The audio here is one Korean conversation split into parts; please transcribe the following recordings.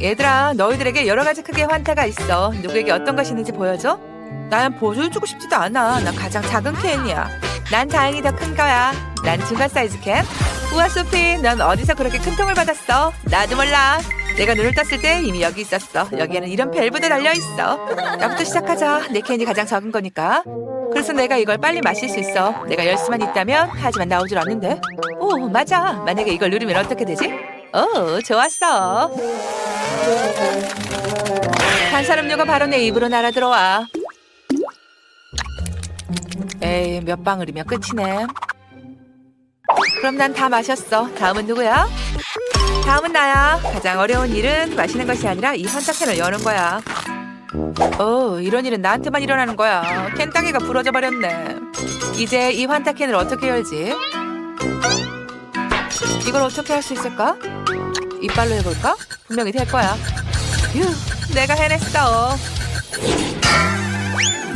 얘들아, 너희들에게 여러 가지 크기의 환타가 있어. 누구에게 어떤 것이 있는지 보여줘? 난 보여주고 싶지도 않아. 난 가장 작은 캔이야. 난 다행히 더 큰 거야. 난 중간 사이즈 캔. 우와, 소피, 넌 어디서 그렇게 큰 통을 받았어? 나도 몰라. 내가 눈을 떴을 때 이미 여기 있었어. 여기에는 이런 밸브도 달려 있어. 나부터 시작하자. 내 캔이 가장 적은 거니까. 그래서 내가 이걸 빨리 마실 수 있어. 내가 열 수만 있다면 하지만 나오질 않는데. 오, 맞아. 만약에 이걸 누르면 어떻게 되지? 오, 좋았어. 탄산음료가 바로 내 입으로 날아 들어와. 에이, 몇 방울이면 끝이네. 그럼 난 다 마셨어. 다음은 누구야? 다음은 나야. 가장 어려운 일은 마시는 것이 아니라 이 환타캔을 여는 거야. 어, 이런 일은 나한테만 일어나는 거야. 캔 따개가 부러져 버렸네. 이제 이 환타캔을 어떻게 열지? 이걸 어떻게 할 수 있을까? 이빨로 해볼까? 분명히 될 거야. 휴, 내가 해냈어.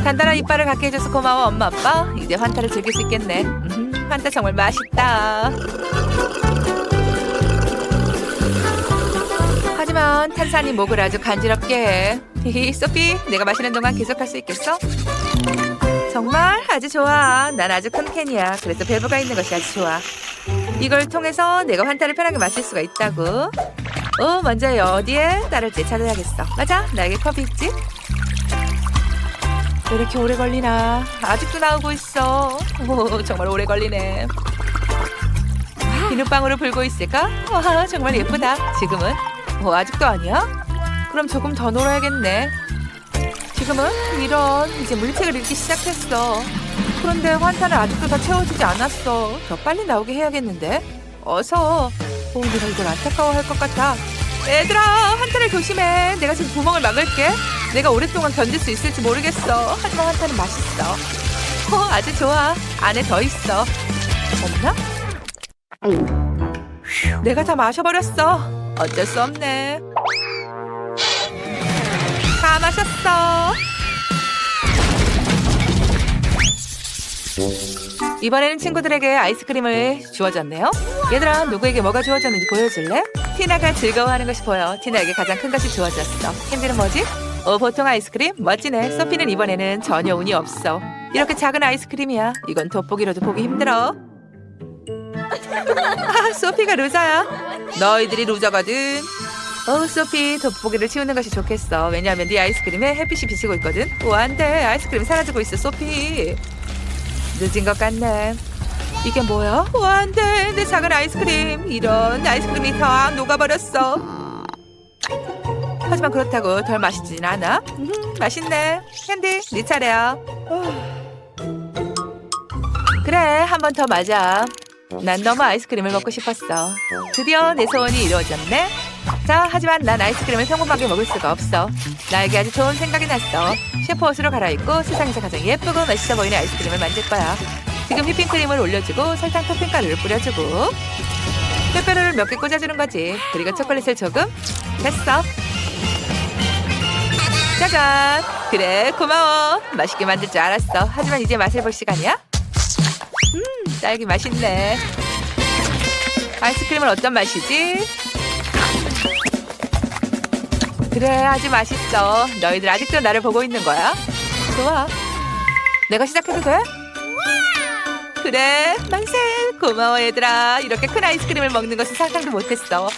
단단한 이빨을 갖게 해줘서 고마워 엄마 아빠. 이제 환타를 즐길 수 있겠네. 음, 환타 정말 맛있다. 하지만 탄산이 목을 아주 간지럽게 해. 소피, 내가 마시는 동안 계속할 수 있겠어? 정말 아주 좋아. 난 아주 큰 캔이야. 그래서 밸브가 있는 것이 아주 좋아. 이걸 통해서 내가 환타를 편하게 마실 수가 있다고. 어, 먼저 어디에 따를지 찾아야겠어. 맞아, 나에게 컵이 있지? 왜 이렇게 오래 걸리나? 아직도 나오고 있어. 오, 정말 오래 걸리네. 비눗방울을 불고 있을까? 와, 정말 예쁘다. 지금은? 어, 아직도 아니야? 그럼 조금 더 놀아야겠네. 지금은? 이런, 이제 물색을 잃기 시작했어. 그런데 환타는 아직도 다 채워지지 않았어. 더 빨리 나오게 해야겠는데? 어서. 오, 내가 이걸 안타까워할 것 같아. 얘들아, 환타를 조심해. 내가 지금 구멍을 막을게. 내가 오랫동안 견딜 수 있을지 모르겠어. 하지만 환타는 맛있어. 어, 아주 좋아. 안에 더 있어. 없나? 내가 다 마셔버렸어. 어쩔 수 없네. 다 마셨어. 이번에는 친구들에게 아이스크림을 주어졌네요. 얘들아, 누구에게 뭐가 주어졌는지 보여줄래? 티나가 즐거워하는 것이 보여. 티나에게 가장 큰 것이 주어졌어. 캔디는 뭐지? 어, 보통 아이스크림? 멋지네. 소피는 이번에는 전혀 운이 없어. 이렇게 작은 아이스크림이야. 이건 돋보기로도 보기 힘들어. 아, 소피가 루저야. 너희들이 루저거든. 어, 소피, 돋보기를 치우는 것이 좋겠어. 왜냐하면 네 아이스크림에 햇빛이 비치고 있거든. 오, 안 돼. 아이스크림 사라지고 있어, 소피. 늦은 것 같네. 이게 뭐야? 와, 안 돼. 내 작은 아이스크림. 이런 아이스크림이 다 녹아버렸어. 하지만 그렇다고 덜 맛있진 않아. 음, 맛있네. 캔디, 네 차례야. 그래, 한 번 더 맞아. 난 너무 아이스크림을 먹고 싶었어. 드디어 내 소원이 이루어졌네. 자, 하지만 난 아이스크림을 평범하게 먹을 수가 없어. 나에게 아주 좋은 생각이 났어. 셰프 옷으로 갈아입고 세상에서 가장 예쁘고 맛있어 보이는 아이스크림을 만들 거야. 지금 휘핑크림을 올려주고 설탕 토핑 가루를 뿌려주고 빼빼로를 몇 개 꽂아주는 거지. 그리고 초콜릿을 조금 됐어. 짜잔. 그래, 고마워. 맛있게 만들 줄 알았어. 하지만 이제 맛을 볼 시간이야. 음, 딸기 맛있네. 아이스크림은 어떤 맛이지? 그래, 아주 맛있어. 너희들 아직도 나를 보고 있는 거야? 좋아. 내가 시작해도 돼? 그래, 만세. 고마워, 얘들아. 이렇게 큰 아이스크림을 먹는 것은 상상도 못했어.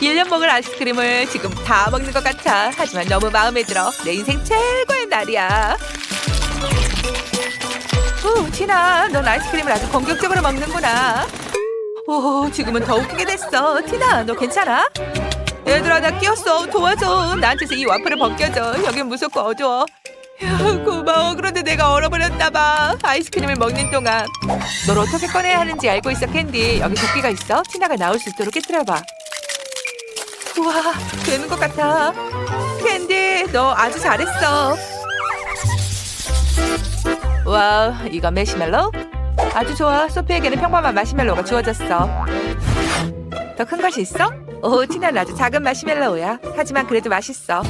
1년 먹을 아이스크림을 지금 다 먹는 것 같아. 하지만 너무 마음에 들어. 내 인생 최고의 날이야. 오, 티나, 넌 아이스크림을 아주 공격적으로 먹는구나. 오, 지금은 더 웃기게 됐어. 티나, 너 괜찮아? 얘들아, 나 끼었어. 도와줘. 나한테서 이 와플을 벗겨줘. 여긴 무섭고 어두워. 야, 고마워. 그런데 내가 얼어버렸나 봐. 아이스크림을 먹는 동안. 널 어떻게 꺼내야 하는지 알고 있어, 캔디. 여기 도끼가 있어. 티나가 나올 수 있도록 깨뜨려봐. 우와, 되는 것 같아. 캔디, 너 아주 잘했어. 와우, 이거 매시멜로? 아주 좋아. 소피에게는 평범한 마시멜로가 주어졌어. 더 큰 것이 있어? 오, 티나는 아주 작은 마시멜로우야. 하지만 그래도 맛있어.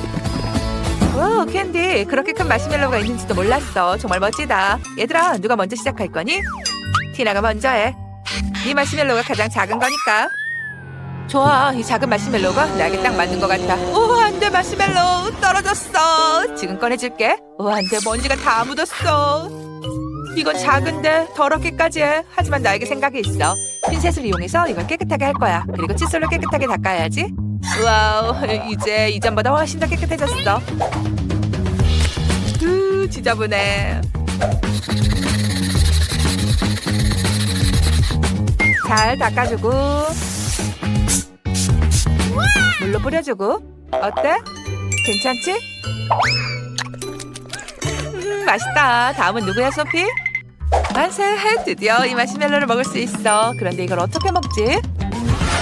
와, 캔디. 그렇게 큰 마시멜로우가 있는지도 몰랐어. 정말 멋지다. 얘들아, 누가 먼저 시작할 거니? 티나가 먼저 해. 네 마시멜로우가 가장 작은 거니까. 좋아, 이 작은 마시멜로가 나에게 딱 맞는 것 같아. 오, 안 돼, 마시멜로 떨어졌어. 지금 꺼내줄게. 오, 안 돼, 먼지가 다 묻었어. 이건 작은데 더럽게까지 해. 하지만 나에게 생각이 있어. 핀셋을 이용해서 이걸 깨끗하게 할 거야. 그리고 칫솔로 깨끗하게 닦아야지. 와우, 이제 이전보다 훨씬 더 깨끗해졌어. 으, 지저분해. 잘 닦아주고 물로 뿌려주고 어때? 괜찮지? 음, 맛있다. 다음은 누구야, 소피? 만세! 드디어 이 마시멜로를 먹을 수 있어. 그런데 이걸 어떻게 먹지?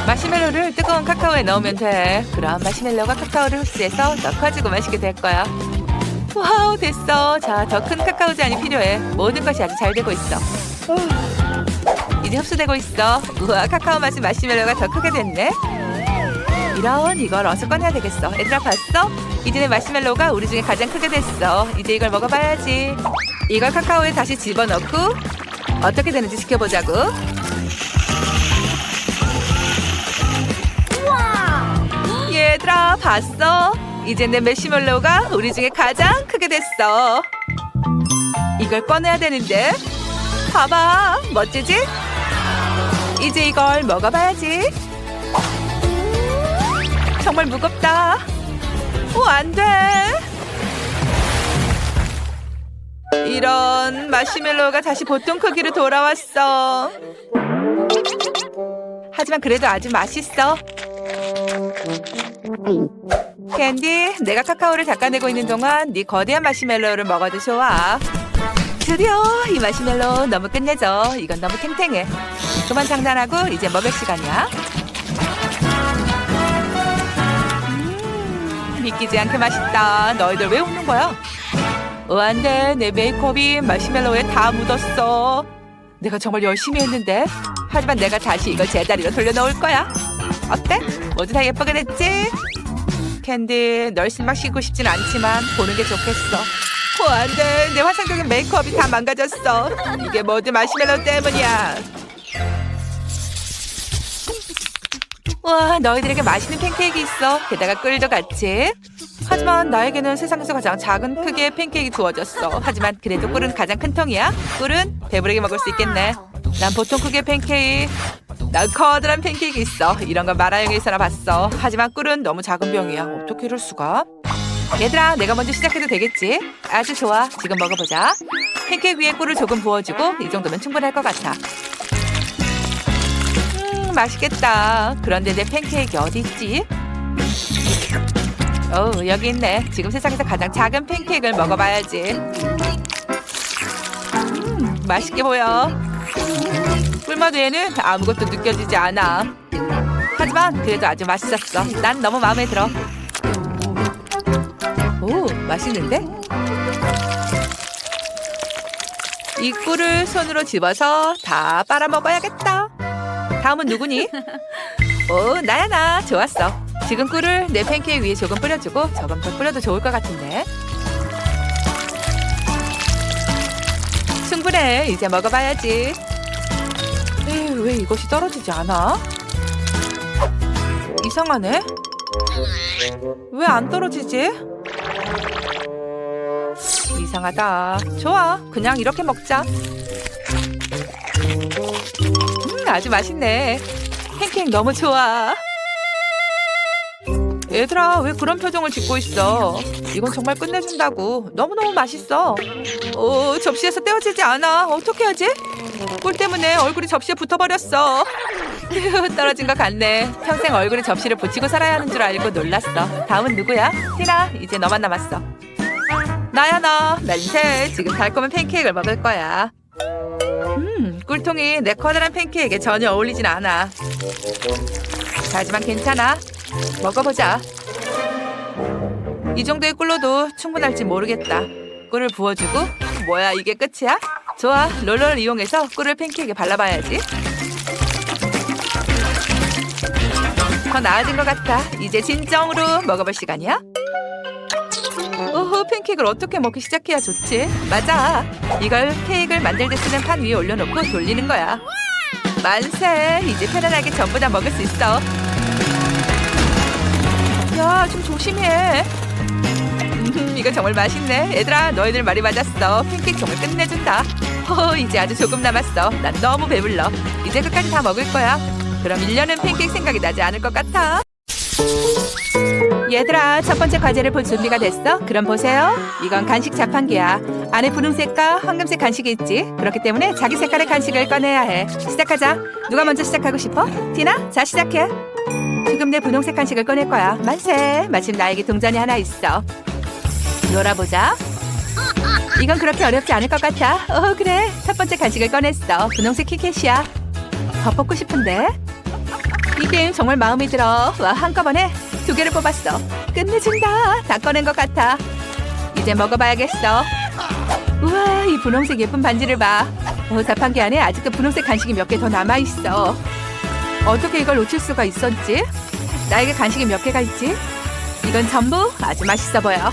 마시멜로를 뜨거운 카카오에 넣으면 돼. 그럼 마시멜로가 카카오를 흡수해서 더 커지고 맛있게 될 거야. 와우, 됐어. 자, 더 큰 카카오 잔이 필요해. 모든 것이 아주 잘 되고 있어. 이제 흡수되고 있어. 우와, 카카오 맛은 마시멜로가 더 크게 됐네. 이런 이걸 어서 꺼내야 되겠어. 얘들아 봤어? 이제는 마시멜로가 우리 중에 가장 크게 됐어. 이제 이걸 먹어봐야지. 이걸 카카오에 다시 집어넣고 어떻게 되는지 지켜보자고. 얘들아 봤어? 이제 내 마시멜로가 우리 중에 가장 크게 됐어. 이걸 꺼내야 되는데. 봐봐, 멋지지? 이제 이걸 먹어봐야지. 정말 무겁다. 오, 안 돼. 이런 마시멜로가 다시 보통 크기로 돌아왔어. 하지만 그래도 아주 맛있어. 캔디, 내가 카카오를 닦아내고 있는 동안 네 거대한 마시멜로를 먹어도 좋아. 드디어 이 마시멜로 너무 끝내줘. 이건 너무 탱탱해. 그만 장난하고 이제 먹을 시간이야. 음, 믿기지 않게 맛있다. 너희들 왜 웃는 거야? 어, 안 돼. 내 메이크업이 마시멜로에 다 묻었어. 내가 정말 열심히 했는데. 하지만 내가 다시 이걸 제자리로 돌려놓을 거야. 어때? 모두 다 예쁘게 됐지? 캔디, 널 실망시키고 싶진 않지만 보는 게 좋겠어. 어, 안 돼. 내 화장적인 메이크업이 다 망가졌어. 이게 모두 마시멜로 때문이야. 와, 너희들에게 맛있는 팬케이크 있어. 게다가 꿀도 같이. 하지만 나에게는 세상에서 가장 작은 크기의 팬케이크 주어졌어. 하지만 그래도 꿀은 가장 큰 통이야. 꿀은 배부르게 먹을 수 있겠네. 난 보통 크기의 팬케이크. 난 커다란 팬케이크 있어. 이런 건 마라용에서나 봤어. 하지만 꿀은 너무 작은 병이야. 어떻게 이럴 수가? 얘들아, 내가 먼저 시작해도 되겠지? 아주 좋아. 지금 먹어보자. 팬케이크 위에 꿀을 조금 부어주고 이 정도면 충분할 것 같아. 음, 맛있겠다. 그런데 내 팬케이크 어디 있지? 어, 여기 있네. 지금 세상에서 가장 작은 팬케이크를 먹어봐야지. 음, 맛있게 보여. 꿀맛 외에는 아무것도 느껴지지 않아. 하지만 그래도 아주 맛있었어. 난 너무 마음에 들어. 오, 맛있는데? 이 꿀을 손으로 집어서 다 빨아먹어야겠다. 다음은 누구니? 오, 나야 나. 좋았어. 지금 꿀을 내 팬케이크 위에 조금 뿌려주고 더 뿌려도 좋을 것 같은데. 충분해. 이제 먹어봐야지. 에휴, 왜 이것이 떨어지지 않아? 이상하네. 왜 안 떨어지지? 이상하다. 좋아. 그냥 이렇게 먹자. 음, 아주 맛있네. 팬케이크 너무 좋아. 얘들아, 왜 그런 표정을 짓고 있어? 이건 정말 끝내준다고. 너무너무 맛있어. 오, 접시에서 떼어지지 않아. 어떻게 하지? 꿀 때문에 얼굴이 접시에 붙어버렸어. 휴, 떨어진 것 같네. 평생 얼굴에 접시를 붙이고 살아야 하는 줄 알고 놀랐어. 다음은 누구야? 티나, 이제 너만 남았어. 나야 너. 나 인쇄. 지금 달콤한 팬케이크를 먹을 거야. 음, 꿀통이 내 커다란 팬케이크에 전혀 어울리진 않아. 하지만 괜찮아. 먹어보자. 이 정도의 꿀로도 충분할지 모르겠다. 꿀을 부어주고 뭐야 이게 끝이야? 좋아 롤러를 이용해서 꿀을 팬케이크에 발라봐야지. 더 나아진 것 같아. 이제 진정으로 먹어볼 시간이야. 오호 팬케이크를 어떻게 먹기 시작해야 좋지? 맞아. 이걸 케이크를 만들 때 쓰는 판 위에 올려놓고 돌리는 거야. 만세! 이제 편안하게 전부 다 먹을 수 있어. 우와, 좀 조심해. 음, 이거 정말 맛있네. 얘들아, 너희들 말이 맞았어. 팬케이크 정말 끝내준다. 허, 이제 아주 조금 남았어. 난 너무 배불러. 이제 끝까지 다 먹을 거야. 그럼 1년은 팬케이크 생각이 나지 않을 것 같아. 얘들아, 첫 번째 과제를 볼 준비가 됐어? 그럼 보세요. 이건 간식 자판기야. 안에 분홍색과 황금색 간식이 있지. 그렇기 때문에 자기 색깔의 간식을 꺼내야 해. 시작하자. 누가 먼저 시작하고 싶어? 티나? 자, 시작해. 지금 내 분홍색 간식을 꺼낼 거야. 만세. 마침 나에게 동전이 하나 있어. 놀아보자. 이건 그렇게 어렵지 않을 것 같아. 어, 그래. 첫 번째 간식을 꺼냈어. 분홍색 키켓이야. 더 뽑고 싶은데? 이 게임 정말 마음에 들어. 와, 한꺼번에 두 개를 뽑았어. 끝내준다. 다 꺼낸 것 같아. 이제 먹어봐야겠어. 우와, 이 분홍색 예쁜 반지를 봐. 어, 자판기 안에 아직도 분홍색 간식이 몇 개 더 남아있어. 어떻게 이걸 놓칠 수가 있었지? 나에게 간식이 몇 개가 있지? 이건 전부 아주 맛있어 보여.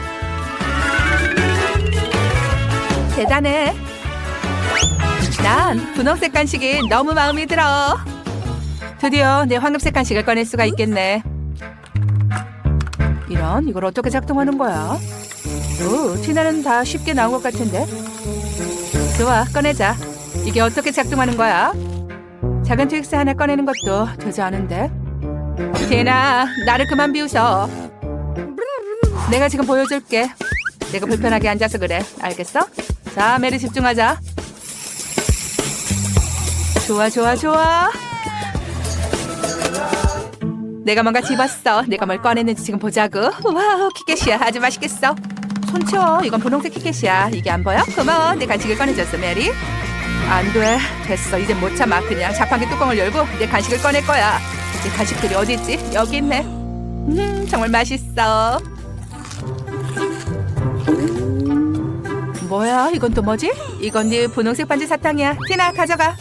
대단해. 난 분홍색 간식이 너무 마음에 들어. 드디어 내 황금색 간식을 꺼낼 수가 있겠네. 이런 이걸 어떻게 작동하는 거야? 오, 티나는 다 쉽게 나온 것 같은데. 좋아, 꺼내자. 이게 어떻게 작동하는 거야? 작은 트윅스 하나 꺼내는 것도 되지 않은데. 티나, 나를 그만 비웃어. 내가 지금 보여줄게. 내가 불편하게 앉아서 그래. 알겠어? 자, 메리 집중하자. 좋아, 좋아, 좋아. 내가 뭔가 집었어. 내가 뭘 꺼냈는지 지금 보자고. 와우, 키켓이야. 아주 맛있겠어. 손 치워. 이건 분홍색 키켓이야. 이게 안 보여? 고마워. 내 간식을 꺼내줬어, 메리. 안 돼. 됐어. 이제 못 참아. 그냥 자판기 뚜껑을 열고 내 간식을 꺼낼 거야. 이제 간식들이 어디 있지? 여기 있네. 음, 정말 맛있어. 뭐야? 이건 또 뭐지? 이건 네 분홍색 반지 사탕이야. 티나 가져가.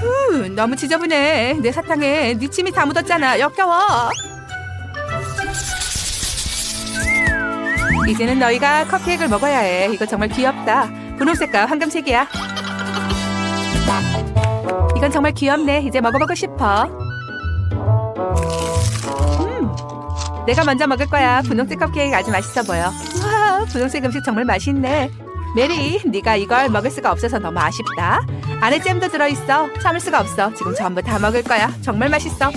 후, 너무 지저분해. 내 사탕에 네 침이 다 묻었잖아. 역겨워. 이제는 너희가 컵케이크를 먹어야 해. 이거 정말 귀엽다. 분홍색과 황금색이야. 이건 정말 귀엽네. 이제 먹어보고 싶어. 음, 내가 먼저 먹을 거야. 분홍색 컵케이크 아주 맛있어 보여. 와, 분홍색 음식 정말 맛있네. 메리, 네가 이걸 먹을 수가 없어서 너무 아쉽다. 안에 잼도 들어있어. 참을 수가 없어. 지금 전부 다 먹을 거야. 정말 맛있어.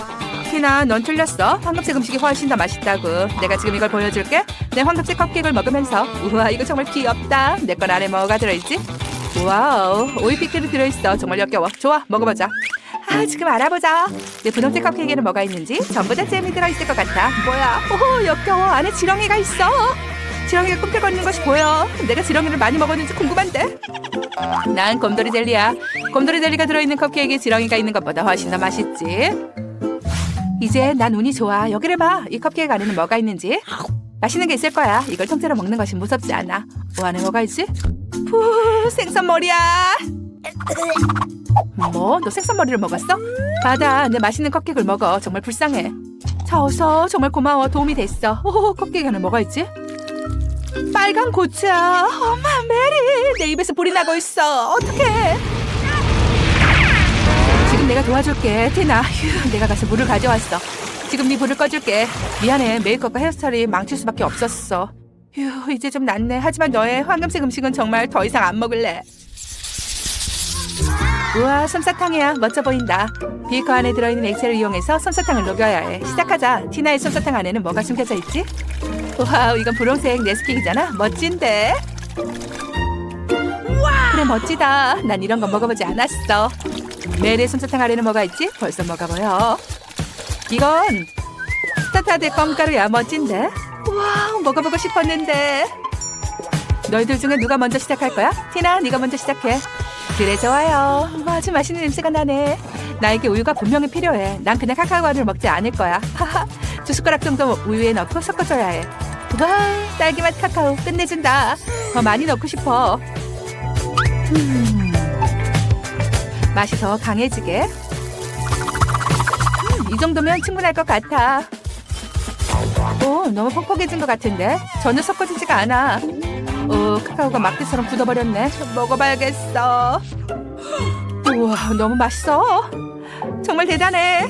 티나, 넌 틀렸어. 황금색 음식이 훨씬 더 맛있다고. 내가 지금 이걸 보여줄게. 내 황금색 컵케이크를 먹으면서. 우와, 이거 정말 귀엽다. 내 건 안에 뭐가 들어있지? 와우, 오이 피클이 들어있어. 정말 역겨워. 좋아, 먹어보자. 아, 지금 알아보자. 내 분홍색 컵케이크에는 뭐가 있는지 전부 다 잼이 들어있을 것 같아. 뭐야? 오, 역겨워. 안에 지렁이가 있어. 지렁이가 꿈틀거리는 것이 보여. 내가 지렁이를 많이 먹었는지 궁금한데. 난 곰돌이 젤리야. 곰돌이 젤리가 들어있는 컵케이크에 지렁이가 있는 것보다 훨씬 더 맛있지. 이제 난 운이 좋아. 여기를 봐. 이 컵케이크 안에는 뭐가 있는지. 맛있는 게 있을 거야. 이걸 통째로 먹는 것이 무섭지 않아. 뭐 안에 뭐가 있지? 푸, 생선 머리야. 뭐? 너 생선 머리를 먹었어? 받아. 내 맛있는 컵케이크를 먹어. 정말 불쌍해. 자, 어서. 정말 고마워. 도움이 됐어. 오, 컵케이크 안에 뭐가 있지? 빨간 고추야. 엄마, 메리. 내 입에서 불이 나고 있어. 어떡해. 도와줄게. 티나. 휴, 내가 가서 물을 가져왔어. 지금 네 불을 꺼줄게. 미안해. 메이크업과 헤어스타일이 망칠 수밖에 없었어. 휴, 이제 좀 낫네. 하지만 너의 황금색 음식은 정말 더 이상 안 먹을래. 우와, 솜사탕이야. 멋져 보인다. 비커 안에 들어있는 액체를 이용해서 솜사탕을 녹여야 해. 시작하자. 티나의 솜사탕 안에는 뭐가 숨겨져 있지? 와우, 이건 분홍색 네스킥이잖아. 멋진데? 그래, 멋지다. 난 이런 거 먹어보지 않았어. 메리의 솜사탕 안에는 뭐가 있지? 벌써 먹어보여. 이건 스타타드의 껌가루야. 멋진데? 와우, 먹어보고 싶었는데. 너희들 중에 누가 먼저 시작할 거야? 티나, 네가 먼저 시작해. 그래 좋아요. 아주 맛있는 냄새가 나네. 나에게 우유가 분명히 필요해. 난 그냥 카카오우유를 먹지 않을 거야. 두 숟가락 정도 우유에 넣고 섞어줘야 해. 와, 딸기맛 카카오 끝내준다. 더 많이 넣고 싶어. 음, 맛이 더 강해지게. 음, 이 정도면 충분할 것 같아. 오, 너무 퍽퍽해진 것 같은데? 전혀 섞어지지가 않아. 어, 카카오가 막대처럼 굳어버렸네. 먹어봐야겠어. 우와, 너무 맛있어. 정말 대단해.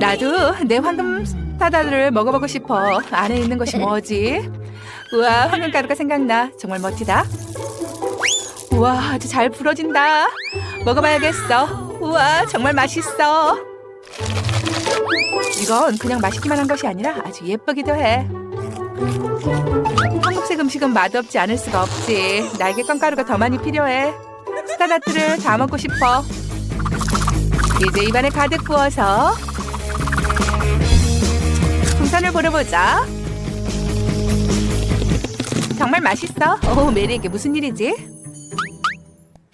나도 내 황금 타다를 먹어보고 싶어. 안에 있는 것이 뭐지? 우와, 황금 가루가 생각나. 정말 멋지다. 우와, 아주 잘 부러진다. 먹어봐야겠어. 우와, 정말 맛있어. 이건 그냥 맛있기만 한 것이 아니라 아주 예쁘기도 해. 한국식 음식은 맛없지 않을 수가 없지. 날개 껌가루가 더 많이 필요해. 스타다트를 다 먹고 싶어. 이제 입안에 가득 부어서 풍선을 불어보자. 정말 맛있어. 오, 메리에게 무슨 일이지?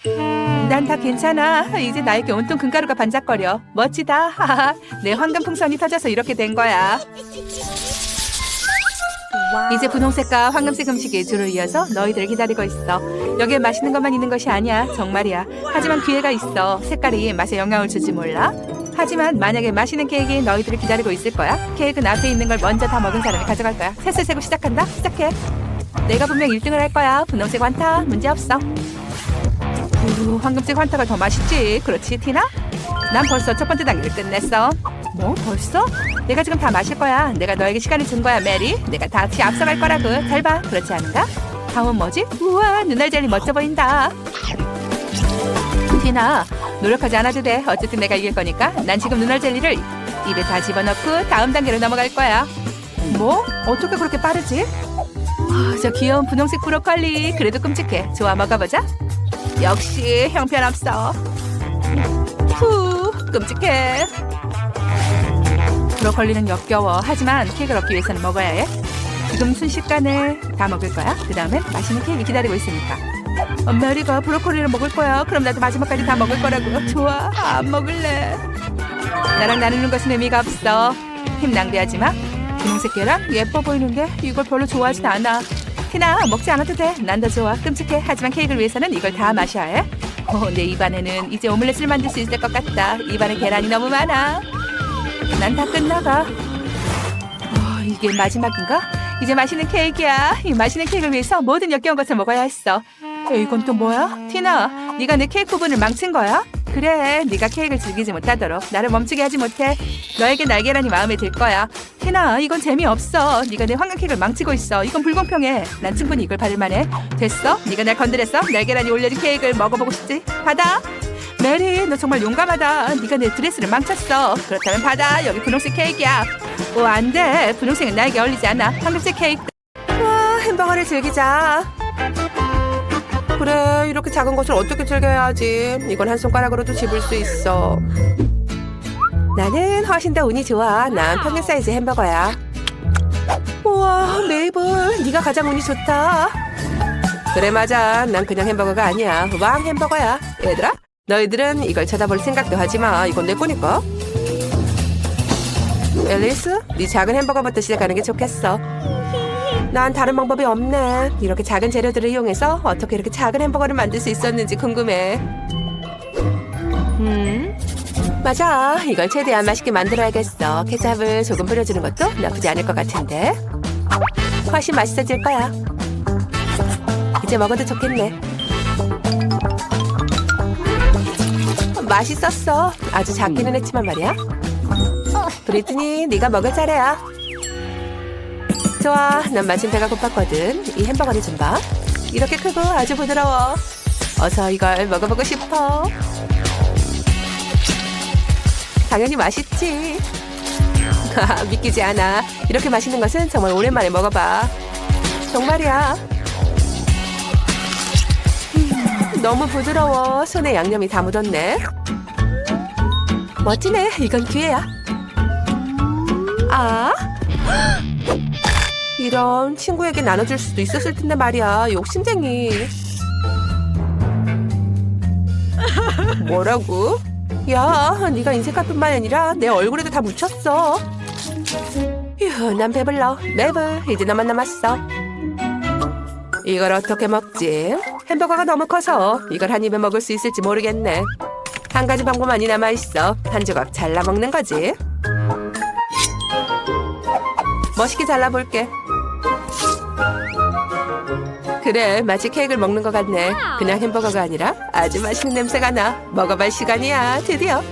난 다 괜찮아. 이제 나에게 온통 금가루가 반짝거려. 멋지다. 내 황금 풍선이 터져서 이렇게 된 거야. 이제 분홍색과 황금색 음식이 줄을 이어서 너희들을 기다리고 있어. 여기에 맛있는 것만 있는 것이 아니야. 정말이야. 하지만 기회가 있어. 색깔이 맛에 영향을 줄지 몰라. 하지만 만약에 맛있는 케이크가 너희들을 기다리고 있을 거야. 케이크는 앞에 있는 걸 먼저 다 먹은 사람이 가져갈 거야. 셋을 세고 시작한다. 시작해. 내가 분명 1등을 할 거야. 분홍색 환타. 문제 없어. 우, 황금색 환타가 더 맛있지. 그렇지, 티나? 난 벌써 첫 번째 단계를 끝냈어. 뭐? 벌써? 내가 지금 다 마실 거야. 내가 너에게 시간을 준 거야, 메리. 내가 다치 앞서갈 거라고. 잘 봐. 그렇지 않은가? 다음은 뭐지? 우와, 눈알 젤리 멋져 보인다. 티나, 노력하지 않아도 돼. 어쨌든 내가 이길 거니까. 난 지금 눈알 젤리를 입에 다 집어넣고 다음 단계로 넘어갈 거야. 뭐? 어떻게 그렇게 빠르지? 아, 저 귀여운 분홍색 브로콜리. 그래도 끔찍해. 좋아, 먹어보자. 역시 형편없어. 후, 끔찍해. 브로콜리는 역겨워. 하지만 케이크를 얻기 위해서는 먹어야 해. 지금 순식간에 다 먹을 거야. 그 다음엔 맛있는 케이크 기다리고 있으니까. 어, 메리가 브로콜리를 먹을 거야. 그럼 나도 마지막까지 다 먹을 거라고. 좋아, 안 먹을래. 나랑 나누는 것은 의미가 없어. 힘 낭비하지 마. 분홍색 계란 예뻐 보이는데 이걸 별로 좋아하진 않아. 티나 먹지 않아도 돼. 난 더 좋아. 끔찍해. 하지만 케이크를 위해서는 이걸 다 마셔야 해. 어, 내 입안에는 이제 오믈렛을 만들 수 있을 것 같다. 입안에 계란이 너무 많아. 난 다 끝나가. 어, 이게 마지막인가? 이제 맛있는 케이크야. 이 맛있는 케이크를 위해서 모든 역겨운 것을 먹어야 했어. 에, 이건 또 뭐야? 티나, 네가 내 케이크 부분을 망친 거야? 그래, 네가 케이크를 즐기지 못하도록 나를 멈추게 하지 못해. 너에게 날계란이 마음에 들 거야. 티나, 이건 재미없어. 네가 내 황금 케이크를 망치고 있어. 이건 불공평해. 난 충분히 이걸 받을 만해. 됐어? 네가 날 건드렸어? 날계란이 올려진 케이크를 먹어보고 싶지? 받아. 메리, 너 정말 용감하다. 네가 내 드레스를 망쳤어. 그렇다면 받아. 여기 분홍색 케이크야. 오, 안 돼. 분홍색은 나에게 어울리지 않아. 황금색 케이크. 와, 햄버거를 즐기자. 그래. 이렇게 작은 것을 어떻게 즐겨야지? 이건 한 손가락으로도 집을 수 있어. 나는 훨씬 더 운이 좋아. 난 평균 사이즈 햄버거야. 우와 메이블. 네가 가장 운이 좋다. 그래 맞아. 난 그냥 햄버거가 아니야. 왕 햄버거야. 얘들아 너희들은 이걸 쳐다볼 생각도 하지마. 이건 내 거니까. 앨리스 네 작은 햄버거부터 시작하는 게 좋겠어 난 다른 방법이 없네. 이렇게 작은 재료들을 이용해서 어떻게 이렇게 작은 햄버거를 만들 수 있었는지 궁금해. 음, 맞아. 이걸 최대한 맛있게 만들어야겠어. 케찹을 조금 뿌려주는 것도 나쁘지 않을 것 같은데. 훨씬 맛있어질 거야. 이제 먹어도 좋겠네. 맛있었어. 아주 작기는 했지만 말이야. 브리트니, 네가 먹을 차례야. 좋아, 난 마침 배가 고팠거든. 이 햄버거를 좀 봐. 이렇게 크고 아주 부드러워. 어서 이걸 먹어보고 싶어. 당연히 맛있지. 믿기지 않아. 이렇게 맛있는 것은 정말 오랜만에 먹어봐. 정말이야. 음, 너무 부드러워. 손에 양념이 다 묻었네. 멋지네. 이건 기회야. 아. 이런 친구에게 나눠줄 수도 있었을 텐데 말이야. 욕심쟁이. 뭐라고? 야 네가 인색깔뿐만 아니라 내 얼굴에도 다 묻혔어. 휴, 난 배불러. 매블 이제 너만 남았어. 이걸 어떻게 먹지? 햄버거가 너무 커서 이걸 한 입에 먹을 수 있을지 모르겠네. 한 가지 방법만이 남아 있어. 한 조각 잘라 먹는 거지. 멋있게 잘라볼게 그래, 마치 케이크를 먹는 것 같네. 그냥 햄버거가 아니라 아주 맛있는 냄새가 나. 먹어볼 시간이야, 드디어.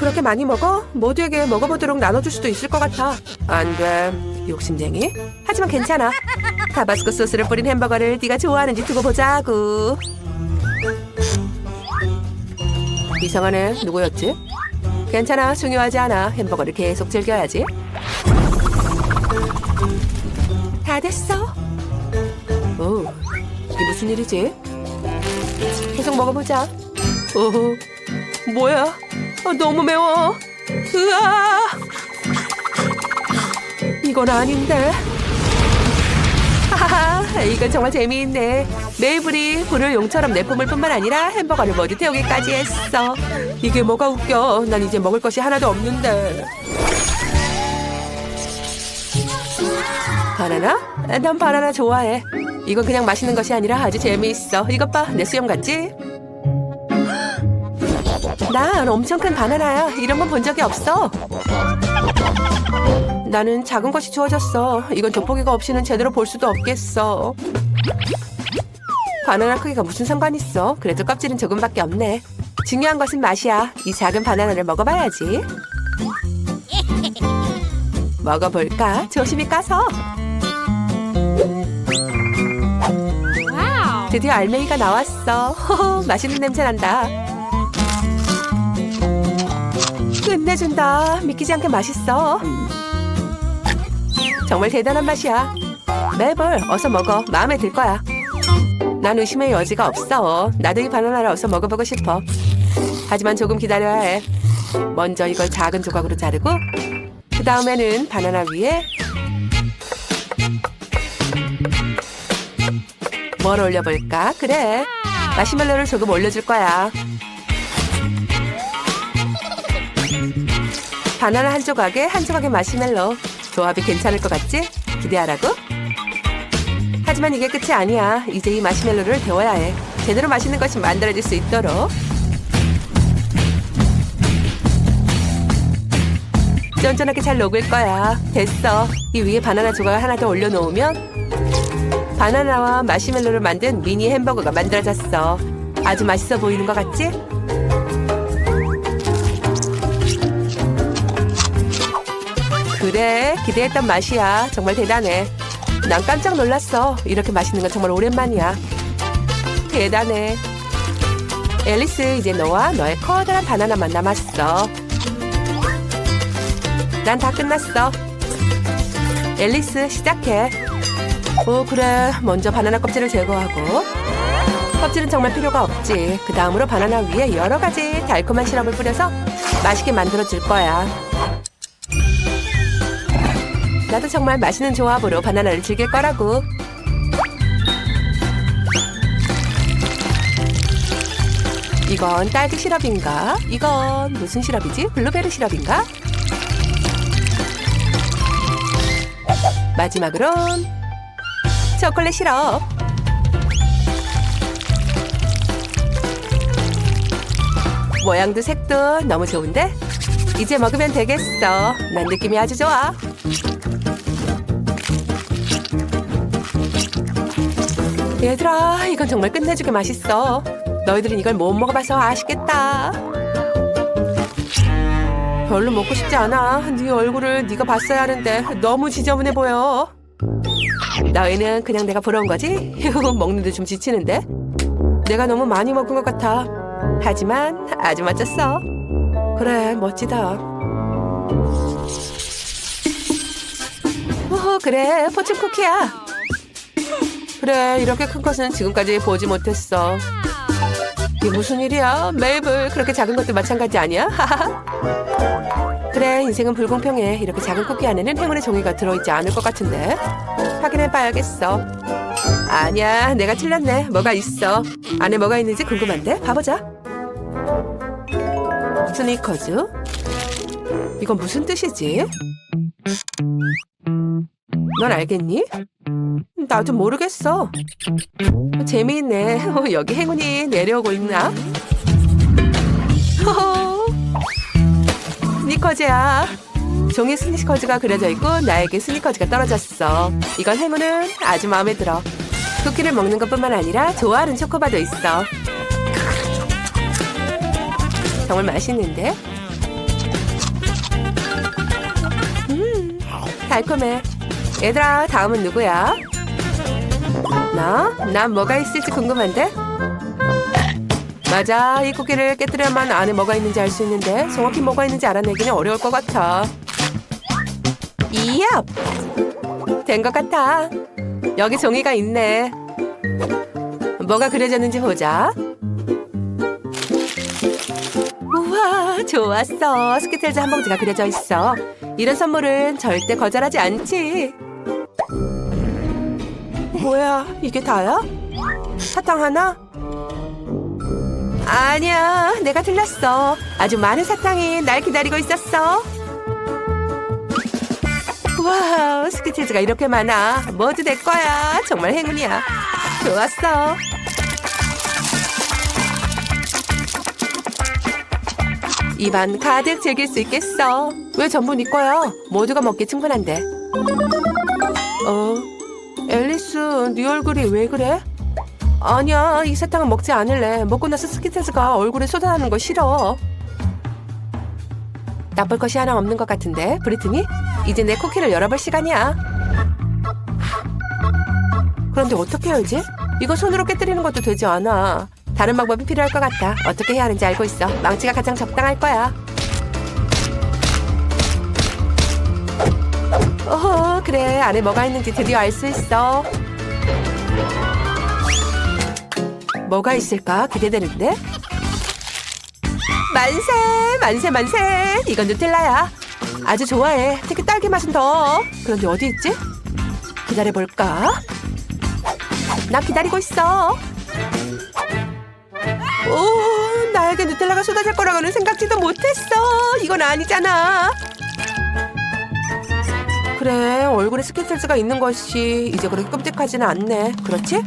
그렇게 많이 먹어? 모두에게 먹어보도록 나눠줄 수도 있을 것 같아. 안 돼. 욕심쟁이. 하지만 괜찮아. 타바스코 소스를 뿌린 햄버거를 네가 좋아하는지 두고 보자고. 이상하네. 누구였지? 괜찮아. 중요하지 않아. 햄버거를 계속 즐겨야지. 다 됐어. 오, 이게 무슨 일이지? 계속 먹어보자. 오, 뭐야? 아, 너무 매워. 으아! 이건 아닌데. 하하하, 이건 정말 재미있네. 메이블이 불을 용처럼 내뿜을 뿐만 아니라 햄버거를 모두 태우기까지 했어. 이게 뭐가 웃겨. 난 이제 먹을 것이 하나도 없는데. 바나나? 난 바나나 좋아해. 이건 그냥 마시는 것이 아니라 아주 재미있어. 이것 봐, 내 수염 같지? 난 엄청 큰 바나나야. 이런 건 본 적이 없어. 나는 작은 것이 주어졌어. 이건 돋보기가 없이는 제대로 볼 수도 없겠어. 바나나 크기가 무슨 상관 있어? 그래도 껍질은 조금밖에 없네. 중요한 것은 맛이야. 이 작은 바나나를 먹어봐야지. 먹어볼까? 조심히 까서. 드디어 알맹이가 나왔어. 호호, 맛있는 냄새 난다. 끝내준다. 믿기지 않게 맛있어. 정말 대단한 맛이야. 매벌, 어서 먹어. 마음에 들 거야. 난 의심의 여지가 없어. 나도 이 바나나를 어서 먹어보고 싶어. 하지만 조금 기다려야 해. 먼저 이걸 작은 조각으로 자르고, 그 다음에는 바나나 위에 뭘 올려볼까? 그래. 마시멜로를 조금 올려줄 거야. 바나나 한 조각에 한 조각의 마시멜로. 조합이 괜찮을 것 같지? 기대하라고? 하지만 이게 끝이 아니야. 이제 이 마시멜로를 데워야 해. 제대로 맛있는 것이 만들어질 수 있도록. 쫀쫀하게 잘 녹을 거야. 됐어. 이 위에 바나나 조각을 하나 더 올려놓으면 바나나와 마시멜로를 만든 미니 햄버거가 만들어졌어. 아주 맛있어 보이는 것 같지? 그래, 기대했던 맛이야. 정말 대단해. 난 깜짝 놀랐어. 이렇게 맛있는 건 정말 오랜만이야. 대단해. 앨리스, 이제 너와 너의 커다란 바나나만 남았어. 난 다 끝났어. 앨리스, 시작해. 오, 그래. 먼저 바나나 껍질을 제거하고. 껍질은 정말 필요가 없지. 그 다음으로 바나나 위에 여러 가지 달콤한 시럽을 뿌려서 맛있게 만들어 줄 거야. 나도 정말 맛있는 조합으로 바나나를 즐길 거라고. 이건 딸기 시럽인가? 이건 무슨 시럽이지? 블루베리 시럽인가? 마지막으론 초콜릿 시럽. 모양도 색도 너무 좋은데? 이제 먹으면 되겠어. 난 느낌이 아주 좋아. 얘들아, 이건 정말 끝내주게 맛있어. 너희들은 이걸 못 먹어봐서 아쉽겠다. 별로 먹고 싶지 않아. 네 얼굴을 네가 봤어야 하는데 너무 지저분해 보여. 너희는 그냥 내가 부러운 거지? 휴, 먹는데 좀 지치는데? 내가 너무 많이 먹은 것 같아. 하지만 아주 멋졌어. 그래, 멋지다. 오, 그래, 포춘 쿠키야. 그래, 이렇게 큰 것은 지금까지 보지 못했어. 이게 무슨 일이야? 메이블, 그렇게 작은 것도 마찬가지 아니야? 그래, 인생은 불공평해. 이렇게 작은 쿠키 안에는 행운의 종이가 들어있지 않을 것 같은데. 확인해봐야겠어. 아니야, 내가 틀렸네. 뭐가 있어. 안에 뭐가 있는지 궁금한데? 봐보자. 스니커즈? 이건 무슨 뜻이지? 넌 알겠니? 나도 모르겠어. 재미있네. 어, 여기 행운이 내려오고 있나? 호호. 스니커즈야. 종이 스니커즈가 그려져 있고 나에게 스니커즈가 떨어졌어. 이건 행운은 아주 마음에 들어. 쿠키를 먹는 것뿐만 아니라 좋아하는 초코바도 있어. 정말 맛있는데? 음, 달콤해. 얘들아, 다음은 누구야? 나? 난 뭐가 있을지 궁금한데? 맞아, 이 쿠키를 깨뜨려야만 안에 뭐가 있는지 알 수 있는데 정확히 뭐가 있는지 알아내기는 어려울 것 같아. 이압! 된것 같아. 여기 종이가 있네. 뭐가 그려졌는지 보자. 우와, 좋았어. 스키틀즈 한 봉지가 그려져 있어. 이런 선물은 절대 거절하지 않지. 뭐야, 이게 다야? 사탕 하나? 아니야, 내가 틀렸어. 아주 많은 사탕이 날 기다리고 있었어. 와우, 스키틀즈가 이렇게 많아. 모두 내 거야. 정말 행운이야. 좋았어. 입안 가득 즐길 수 있겠어. 왜 전부 네 거야? 모두가 먹기 충분한데. 어, 앨리스, 네 얼굴이 왜 그래? 아니야, 이 사탕은 먹지 않을래. 먹고 나서 스키트즈가 얼굴에 쏟아나는 거 싫어. 나쁠 것이 하나 없는 것 같은데, 브리트니? 이제 내 쿠키를 열어볼 시간이야. 그런데 어떻게 열지? 이거 손으로 깨뜨리는 것도 되지 않아. 다른 방법이 필요할 것 같아. 어떻게 해야 하는지 알고 있어. 망치가 가장 적당할 거야. 어, 그래. 안에 뭐가 있는지 드디어 알 수 있어. 뭐가 있을까? 기대되는데? 만세! 만세, 만세! 이건 누텔라야. 아주 좋아해. 특히 딸기 맛은 더. 그런데 어디 있지? 기다려볼까? 나 기다리고 있어. 오, 나에게 누텔라가 쏟아질 거라고는 생각지도 못했어. 이건 아니잖아. 그래, 얼굴에 스킨셀스가 있는 것이 이제 그렇게 끔찍하지는 않네. 그렇지?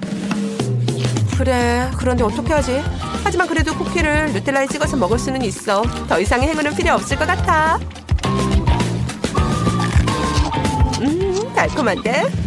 그래, 그런데 어떻게 하지? 하지만 그래도 쿠키를 누텔라에 찍어서 먹을 수는 있어. 더 이상의 행운은 필요 없을 것 같아. 달콤한데?